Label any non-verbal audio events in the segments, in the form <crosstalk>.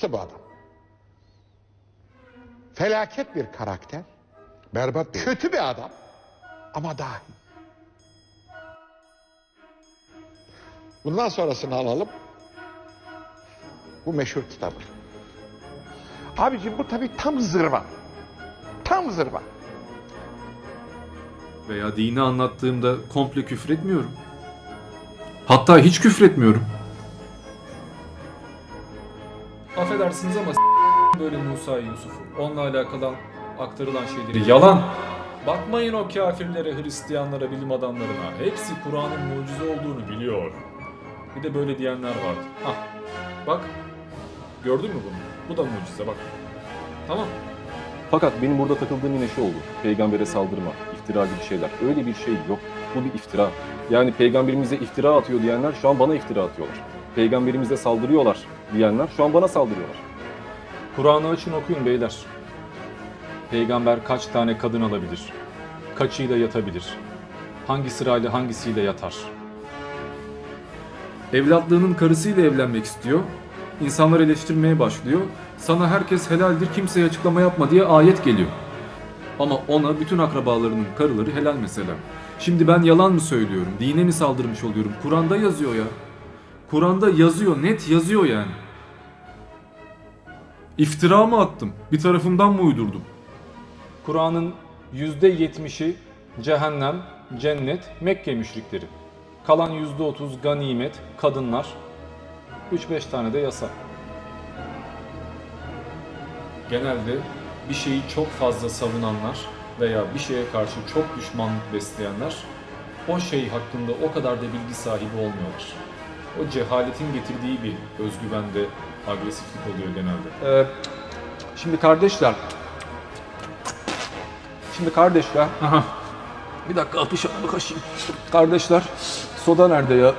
İşte bu adam. Felaket bir karakter. Berbat bir. Kötü bir adam. Ama dahi. Bundan sonrasını alalım. Bu meşhur kitabı. Abicim bu tabii tam zırva. Tam zırva. Veya dini anlattığımda komple küfretmiyorum. Hatta hiç küfretmiyorum. Affedersiniz ama böyle Musa Yusuf'u. Onunla alakalı aktarılan şeyleri yalan. Bakmayın o kafirlere, Hristiyanlara, bilim adamlarına. Hepsi Kur'an'ın mucize olduğunu biliyor. Bir de böyle diyenler vardı. Hah. Bak. Gördün mü bunu? Bu da mucize bak. Tamam. Fakat benim burada takıldığım yine şu oldu. Peygambere saldırma, iftira gibi şeyler. Öyle bir şey yok. Bu bir iftira. Yani peygamberimize iftira atıyor diyenler şu an bana iftira atıyorlar. Peygamberimize saldırıyorlar diyenler şu an bana saldırıyorlar. Kur'an'ı açın okuyun beyler. Peygamber kaç tane kadın alabilir? Kaçıyla yatabilir? Hangi sırayla hangisiyle yatar? Evlatlığının karısıyla evlenmek istiyor. İnsanlar eleştirmeye başlıyor. Sana herkes helaldir kimseye açıklama yapma diye ayet geliyor. Ama ona bütün akrabalarının karıları helal mesela. Şimdi ben yalan mı söylüyorum? Dine mi saldırmış oluyorum? Kur'an'da yazıyor ya. Kur'an'da yazıyor, net yazıyor yani. İftira mı attım? Bir tarafımdan mı uydurdum? Kur'an'ın %70'i cehennem, cennet, Mekke müşrikleri. Kalan %30 ganimet, kadınlar. 3-5 tane de yasa. Genelde bir şeyi çok fazla savunanlar veya bir şeye karşı çok düşmanlık besleyenler o şey hakkında o kadar da bilgi sahibi olmuyorlar. O cehaletin getirdiği bir özgüven ve agresiflik oluyor genelde. Ee, şimdi kardeşler, şimdi kardeşler, Aha. bir dakika atış kaşıyım. Kardeşler, soda nerede ya?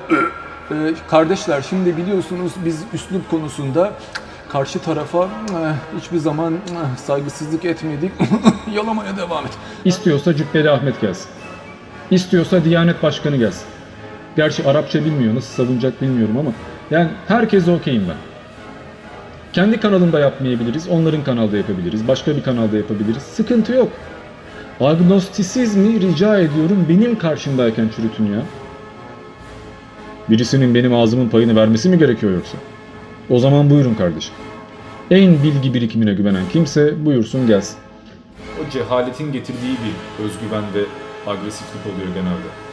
Ee, kardeşler, şimdi biliyorsunuz biz üslup konusunda karşı tarafa eh, hiçbir zaman eh, saygısızlık etmedik. <laughs> Yalamaya devam et. İstiyorsa Cübbeli Ahmet gelsin. İstiyorsa Diyanet Başkanı gelsin. Gerçi Arapça bilmiyor, nasıl savunacak bilmiyorum ama yani herkese okeyim ben. Kendi kanalımda yapmayabiliriz, onların kanalda yapabiliriz, başka bir kanalda yapabiliriz. Sıkıntı yok. Agnostisizmi rica ediyorum benim karşımdayken çürütün ya. Birisinin benim ağzımın payını vermesi mi gerekiyor yoksa? O zaman buyurun kardeşim. En bilgi birikimine güvenen kimse buyursun gelsin. O cehaletin getirdiği bir özgüven ve agresiflik oluyor genelde.